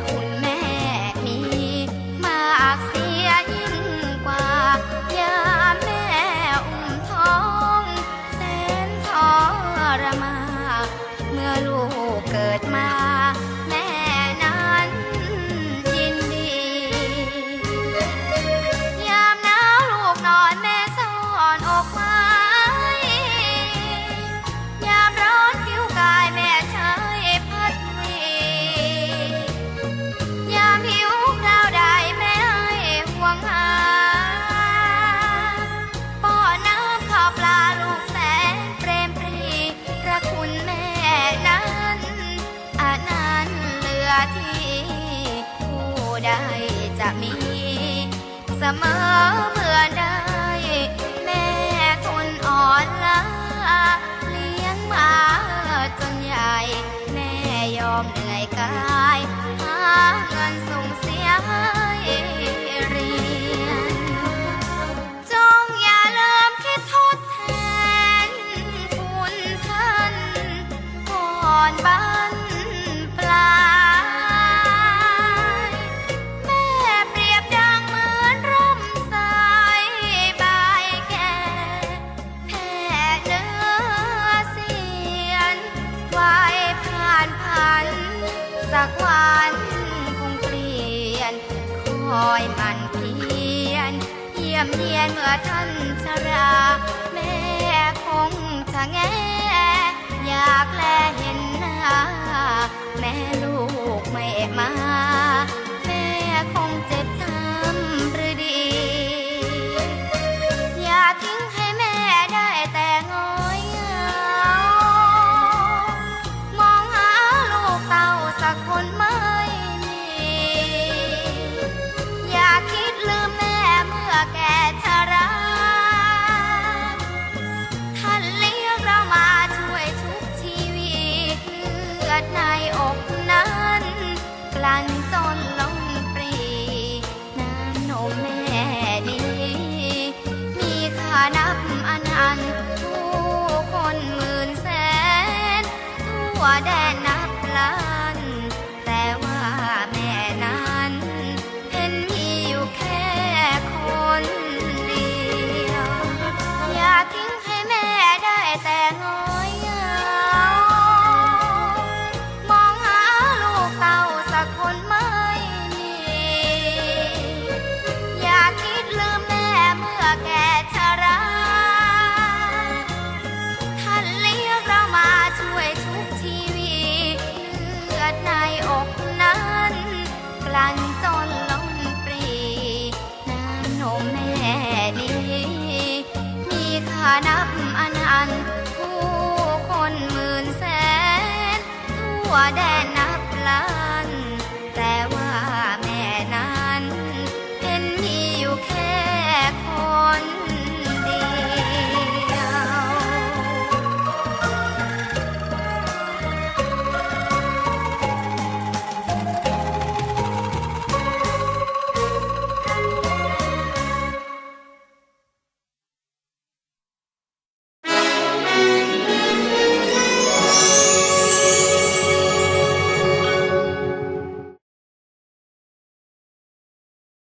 trajo mơ mưa nắng ักวันคงเปลี่ยน คอยมันเพียน เยี่ยมเยียนเมื่อท่านชรา แม่คงจะแงอยากแลเห็นหน้า อดในอกนั้น กลั่นจนลมปรีน้ำนมแม่ดี มีค่านับอันอันต์ผู้คนหมื่นแสน ทั่วแดน